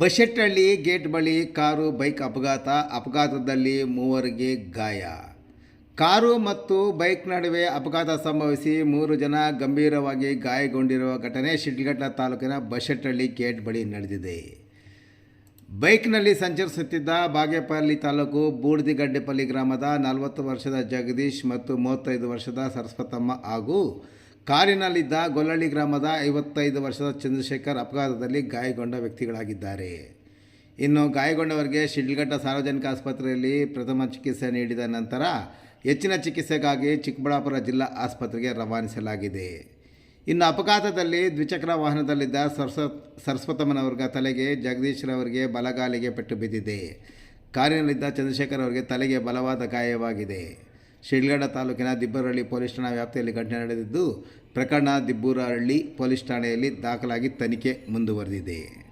Bashettahalli gate ಬಳಿ car, bike ಅಪಘಾತ, ಅಪಘಾತದಲ್ಲಿ ಮೂವರಿಗೆ ಗಾಯ. ಕಾರು ಮತ್ತು ಬೈಕ್ ನಡುವೆ ಅಪಘಾತ ಸಂಭವಿಸಿ ಮೂರು ಜನ ಗಂಭೀರವಾಗಿ ಗಾಯಗೊಂಡಿರುವ ಘಟನೆ ಶಿಡ್ಲಘಟ್ಟ ತಾಲೂಕಿನ ಬಶೆಟ್ಟಹಳ್ಳಿ ಗೇಟ್ ಬಳಿ ನಡೆದಿದೆ. ಬೈಕ್ನಲ್ಲಿ ಸಂಚರಿಸುತ್ತಿದ್ದ ಬಾಗೇಪಲ್ಲಿ ತಾಲೂಕು ಬೂಡ್ದಿಗಡ್ಡೆಪಲ್ಲಿ ಗ್ರಾಮದ ನಲವತ್ತು ವರ್ಷದ ಜಗದೀಶ್ ಮತ್ತು ಮೂವತ್ತೈದು ವರ್ಷದ ಸರಸ್ವತಮ್ಮ ಹಾಗೂ ಕಾರಿನಲ್ಲಿದ್ದ ಗೊಲ್ಲಳ್ಳಿ ಗ್ರಾಮದ ಐವತ್ತೈದು ವರ್ಷದ ಚಂದ್ರಶೇಖರ್ ಅಪಘಾತದಲ್ಲಿ ಗಾಯಗೊಂಡ ವ್ಯಕ್ತಿಗಳಾಗಿದ್ದಾರೆ. ಇನ್ನು ಗಾಯಗೊಂಡವರಿಗೆ ಶಿಡ್ಲಘಟ್ಟ ಸಾರ್ವಜನಿಕ ಆಸ್ಪತ್ರೆಯಲ್ಲಿ ಪ್ರಥಮ ಚಿಕಿತ್ಸೆ ನೀಡಿದ ನಂತರ ಹೆಚ್ಚಿನ ಚಿಕಿತ್ಸೆಗಾಗಿ ಚಿಕ್ಕಬಳ್ಳಾಪುರ ಜಿಲ್ಲಾ ಆಸ್ಪತ್ರೆಗೆ ರವಾನಿಸಲಾಗಿದೆ. ಇನ್ನು ಅಪಘಾತದಲ್ಲಿ ದ್ವಿಚಕ್ರ ವಾಹನದಲ್ಲಿದ್ದ ಸರ್ಸ್ವ ಸರಸ್ವತಮ್ಮನವರ್ಗ ತಲೆಗೆ ಜಗದೀಶ್ರವರಿಗೆ ಬಲಗಾಲಿಗೆ ಪೆಟ್ಟು ಬಿದ್ದಿದೆ. ಕಾರಿನಲ್ಲಿದ್ದ ಚಂದ್ರಶೇಖರ್ ಅವರಿಗೆ ತಲೆಗೆ ಬಲವಾದ ಗಾಯವಾಗಿದೆ. ಶಿಡ್ಲಘಟ್ಟ ತಾಲೂಕಿನ ದಿಬ್ಬರಹಳ್ಳಿ ಪೊಲೀಸ್ ಠಾಣಾ ವ್ಯಾಪ್ತಿಯಲ್ಲಿ ಘಟನೆ ನಡೆದಿದ್ದು, ಪ್ರಕರಣ ದಿಬ್ಬೂರಹಳ್ಳಿ ಪೊಲೀಸ್ ಠಾಣೆಯಲ್ಲಿ ದಾಖಲಾಗಿ ತನಿಖೆ ಮುಂದುವರೆದಿದೆ.